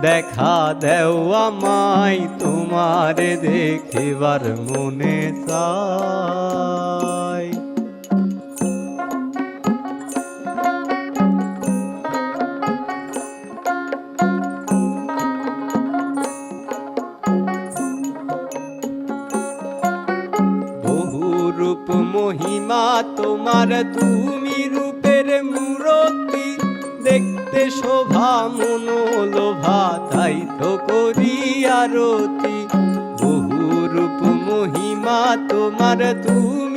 দেখা দেও আমায় তোমারে দেখিবার মনে চাই। বহু রূপ মহিমা তোমার তুমি মূরতি শোভা মনোলোভা তাই তো করি আরতি। বহু রূপ মহিমা তোমার তুমি।